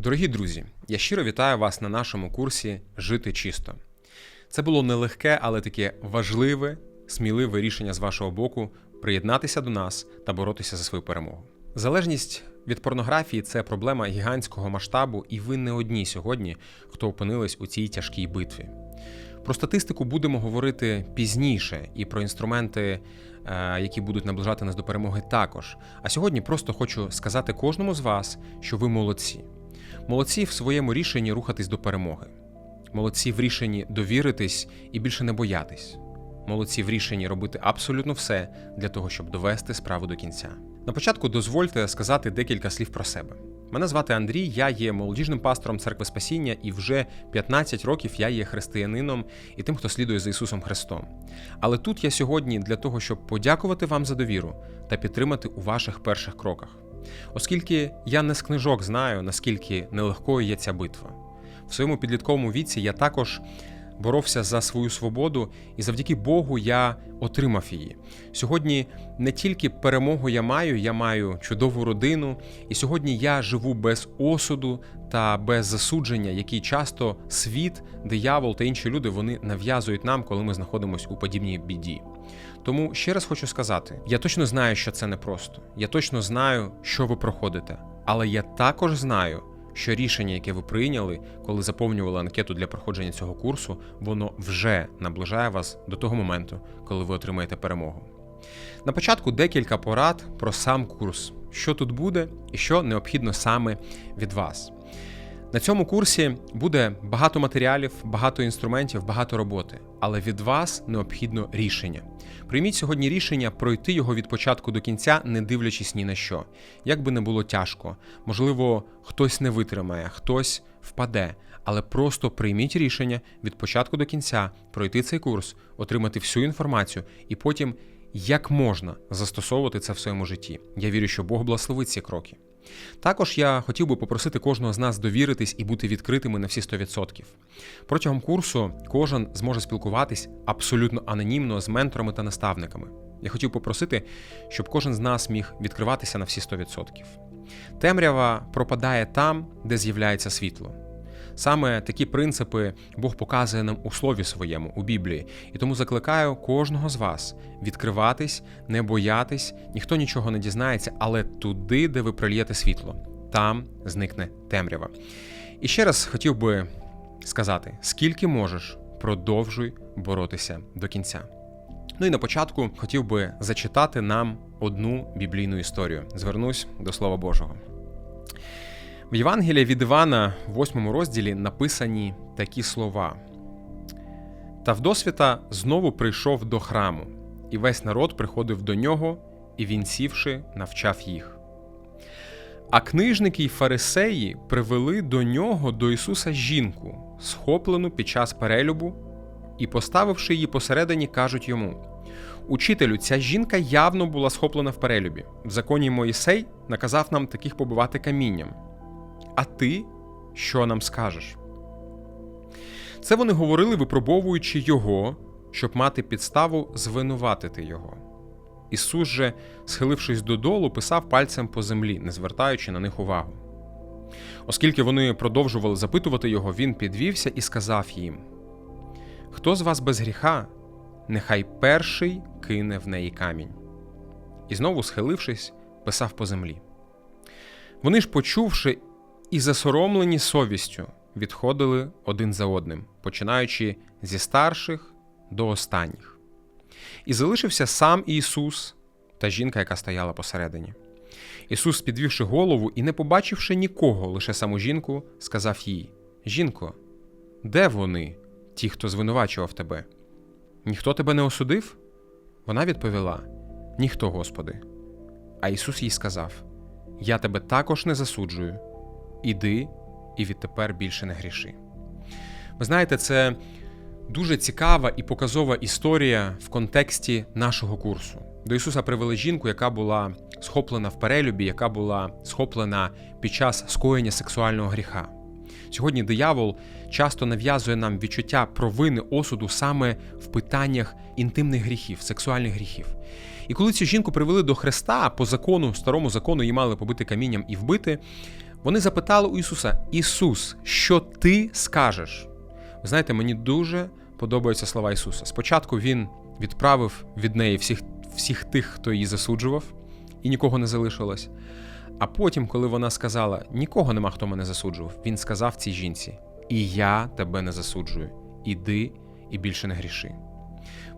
Дорогі друзі, я щиро вітаю вас на нашому курсі Жити чисто. Це було нелегке, але таке важливе, сміливе рішення з вашого боку приєднатися до нас та боротися за свою перемогу. Залежність від порнографії це проблема гігантського масштабу, і ви не одні сьогодні, хто опинились у цій тяжкій битві. Про статистику будемо говорити пізніше і про інструменти, е, які будуть наближати нас до перемоги, також. А сьогодні просто хочу сказати кожному з вас, що ви молодці. Молодці в своєму рішенні рухатись до перемоги. Молодці в рішенні довіритись і більше не боятись. Молодці в рішенні робити абсолютно все для того, щоб довести справу до кінця. На початку дозвольте сказати декілька слів про себе. Мене звати Андрій, я є молодіжним пастором церкви Спасіння, і вже 15 років я є християнином і тим, хто слідує за Ісусом Христом. Але тут я сьогодні для того, щоб подякувати вам за довіру та підтримати у ваших перших кроках. Оскільки я не з книжок знаю, наскільки нелегкою є ця битва. В своєму підлітковому віці я також боровся за свою свободу, і завдяки Богу я отримав її. Сьогодні не тільки перемогу я маю, я маю чудову родину, і сьогодні я живу без осуду та без засудження, які часто світ, диявол та інші люди вони нав'язують нам, коли ми знаходимося у подібній біді. Тому ще раз хочу сказати: я точно знаю, що це непросто. Я точно знаю, що ви проходите, але я також знаю що рішення, яке ви прийняли, коли заповнювали анкету для проходження цього курсу, воно вже наближає вас до того моменту, коли ви отримаєте перемогу. На початку декілька порад про сам курс, що тут буде і що необхідно саме від вас. На цьому курсі буде багато матеріалів, багато інструментів, багато роботи, але від вас необхідно рішення. Прийміть сьогодні рішення пройти його від початку до кінця, не дивлячись ні на що. Як би не було тяжко, можливо, хтось не витримає, хтось впаде, але просто прийміть рішення від початку до кінця пройти цей курс, отримати всю інформацію і потім як можна застосовувати це в своєму житті. Я вірю, що Бог благословить ці кроки. Також я хотів би попросити кожного з нас довіритись і бути відкритими на всі 100%. Протягом курсу кожен зможе спілкуватись абсолютно анонімно з менторами та наставниками. Я хотів попросити, щоб кожен з нас міг відкриватися на всі 100%. Темрява пропадає там, де з'являється світло. Саме такі принципи Бог показує нам у слові своєму, у Біблії, і тому закликаю кожного з вас відкриватись, не боятись, ніхто нічого не дізнається, але туди, де ви прольєте світло, там зникне темрява. І ще раз хотів би сказати: скільки можеш, продовжуй боротися до кінця. Ну і на початку хотів би зачитати нам одну біблійну історію. Звернусь до Слова Божого. В Євангелії від Івана, в восьмому розділі, написані такі слова. Та вдосвіта знову прийшов до храму, і весь народ приходив до нього, і він, сівши, навчав їх. А книжники й фарисеї привели до нього до Ісуса жінку, схоплену під час перелюбу, і, поставивши її посередині, кажуть йому: Учителю, ця жінка явно була схоплена в перелюбі. В законі Моїсей наказав нам таких побивати камінням. А ти що нам скажеш? Це вони говорили, випробовуючи його, щоб мати підставу звинуватити його. Ісус же, схилившись додолу, писав пальцем по землі, не звертаючи на них увагу. Оскільки вони продовжували запитувати його, він підвівся і сказав їм: Хто з вас без гріха, нехай перший кине в неї камінь. І знову, схилившись, писав по землі. Вони ж, почувши і засоромлені совістю відходили один за одним, починаючи зі старших до останніх. І залишився сам Ісус та жінка, яка стояла посередині. Ісус, підвівши голову і не побачивши нікого, лише саму жінку, сказав їй: Жінко, де вони, ті, хто звинувачував тебе? Ніхто тебе не осудив? Вона відповіла: Ніхто, Господи. А Ісус їй сказав: Я тебе також не засуджую іди і відтепер більше не гріши. Ви знаєте, це дуже цікава і показова історія в контексті нашого курсу. До Ісуса привели жінку, яка була схоплена в перелюбі, яка була схоплена під час скоєння сексуального гріха. Сьогодні диявол часто нав'язує нам відчуття провини осуду саме в питаннях інтимних гріхів, сексуальних гріхів. І коли цю жінку привели до Христа, по закону, старому закону її мали побити камінням і вбити, Вони запитали у Ісуса: Ісус, що ти скажеш? Ви знаєте, мені дуже подобаються слова Ісуса. Спочатку Він відправив від неї всіх, всіх тих, хто її засуджував, і нікого не залишилось. А потім, коли вона сказала: нікого нема, хто мене засуджував, він сказав цій жінці: І я тебе не засуджую. Іди і більше не гріши.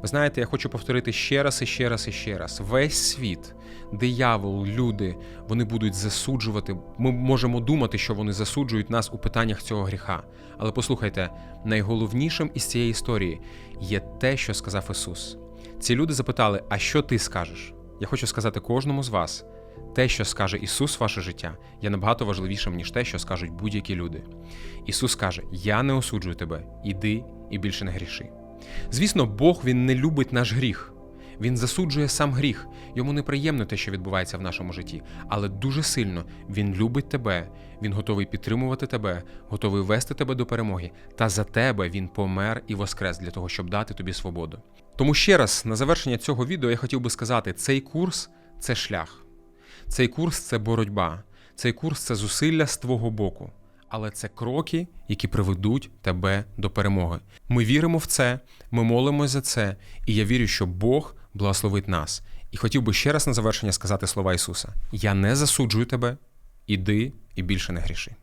Ви знаєте, я хочу повторити ще раз і ще раз і ще раз: весь світ, диявол, люди, вони будуть засуджувати. Ми можемо думати, що вони засуджують нас у питаннях цього гріха. Але послухайте, найголовнішим із цієї історії є те, що сказав Ісус. Ці люди запитали: А що ти скажеш? Я хочу сказати кожному з вас. Те, що скаже Ісус ваше життя, є набагато важливішим, ніж те, що скажуть будь-які люди. Ісус каже: Я не осуджую тебе, іди і більше не гріши. Звісно, Бог він не любить наш гріх. Він засуджує сам гріх. Йому неприємно те, що відбувається в нашому житті, але дуже сильно він любить тебе, він готовий підтримувати тебе, готовий вести тебе до перемоги. Та за тебе він помер і воскрес для того, щоб дати тобі свободу. Тому ще раз на завершення цього відео я хотів би сказати: цей курс це шлях. Цей курс це боротьба, цей курс це зусилля з твого боку. Але це кроки, які приведуть тебе до перемоги. Ми віримо в це, ми молимось за це, і я вірю, що Бог благословить нас. І хотів би ще раз на завершення сказати слова Ісуса: Я не засуджую тебе, іди і більше не гріши.